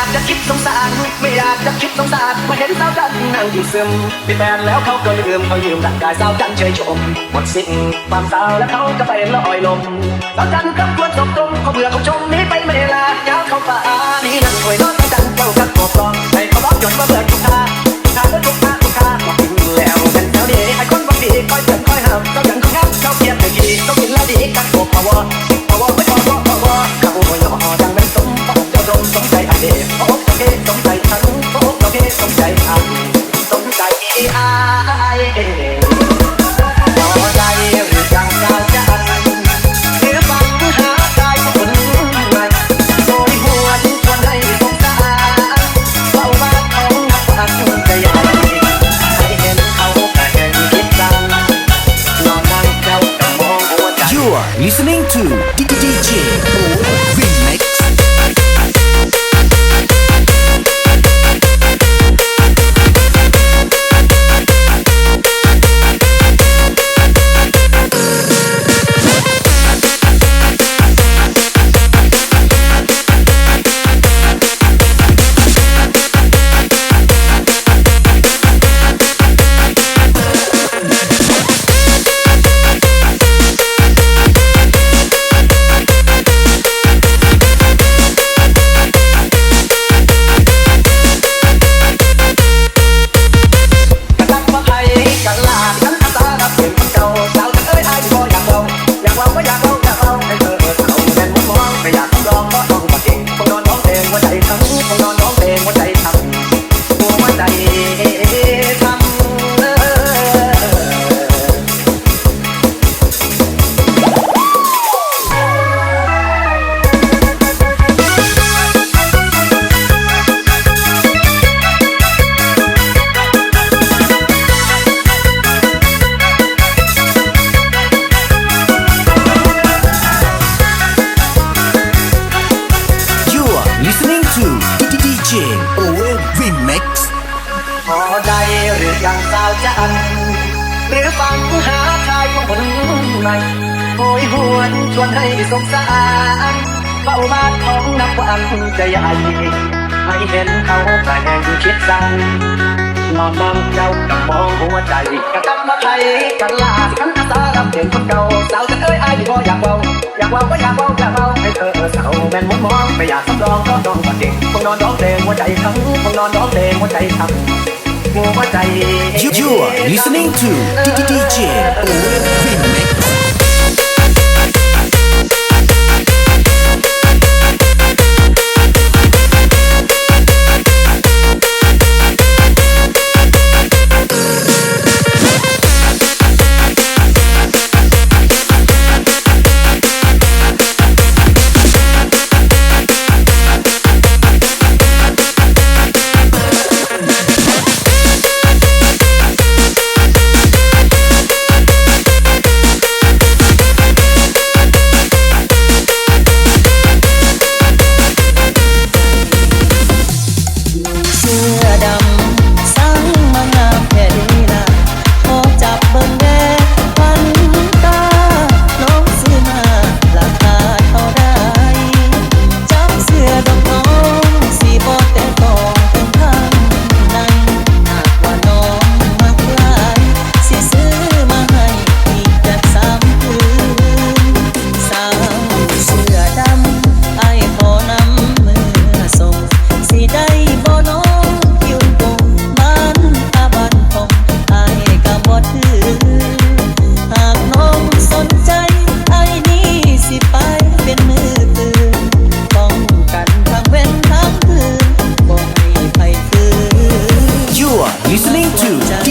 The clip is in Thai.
ากจะคิดสงสาร ไม่อยากจะคิดสงสารมาเห็นสาวจันนั่งอยู่ซึมมีแฟนแล้วเขาก็ลืมเขายืมร่างกายสาวจันเฉยชมหมดสิ้นความสาวแล้วเขาก็ไปลอยลมสาวจันคำควรสบตรงเขาเบื่อเขาชมนี้ไปไม่ลายาวเขาป่านี่นั่งคอยน้อยจันเจ้ากัดกบกองให้เขาบอกจนมาเบื่อทุกท่า ยโอ้เจ้าเกสมใจฉันโอ้เจ้าเกสมใจฉันสมใจไอพอใจหรือยังกาวจันหรือฟังหาใจคนใหม่โดยหัวที่ชวนให้สงสารเฝ้าบ้านของนักพันใจใหญ่ให้เห็นเขาแต่เห็นคิดจังนอนนั่งเจ้าแต่มองหัวใจ You are listening to DJ Remix. หวนชวนให้สงสารเฝ้าบ้านของนักวันใจใหญ่ให้เห็นเขาแต่แห่งคิดสั่งนอนนั่งเจ้ากับมองหัวใจกันกลับมาไทยกันลากันอาสารับเปลี่ยนคนเก่าสาวจะเอ้ยอายบ่อยากเบาอยากเบาก็อยากเบาอยากเบาให้เธอสาวแม่นมุมมองไม่อยากสำรองก็ต้องมาเก่งคงนอนร้องเพลงหัวใจทั้งคงนอนร้องเพลงหัวใจทั้งหัวใจ You, you are listening to DJ Remix. listening to